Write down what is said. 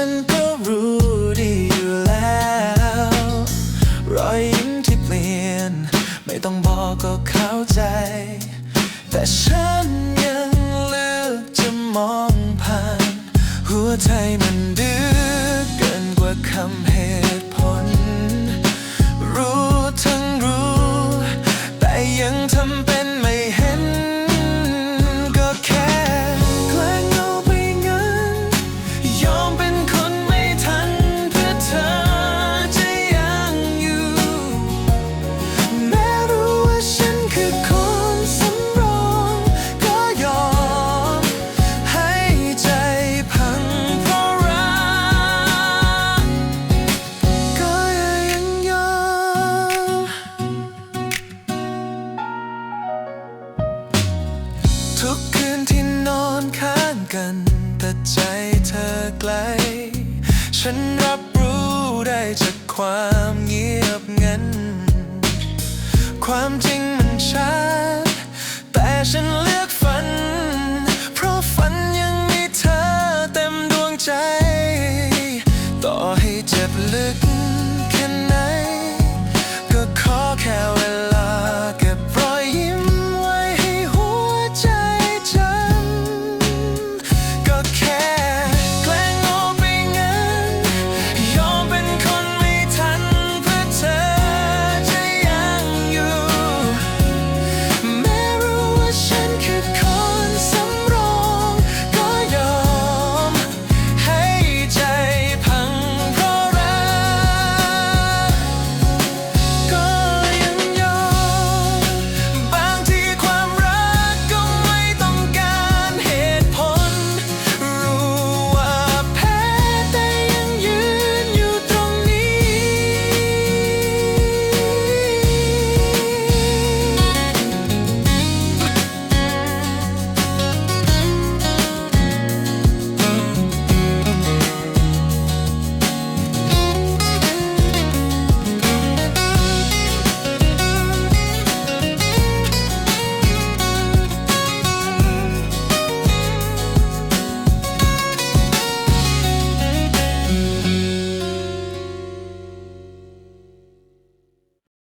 ฉันก็รู้ดีอยู่แล้ว รอยยิ้มที่เปลี่ยน ไม่ต้องบอกก็เข้าใจ แต่ฉันยังเลือกจะมองผ่าน หัวใจมันดื้อเกินกว่าคำเหตุผล รู้ทั้งรู้ แต่ยังทำเป็นไม่เห็น ก็แค่แกล้งเอาไปงั้นยอมเป็ อนข้างกัน แต่ใจเธอไกล ฉันรับรู้ได้จากความเงียบงัน ความจริงมันชัด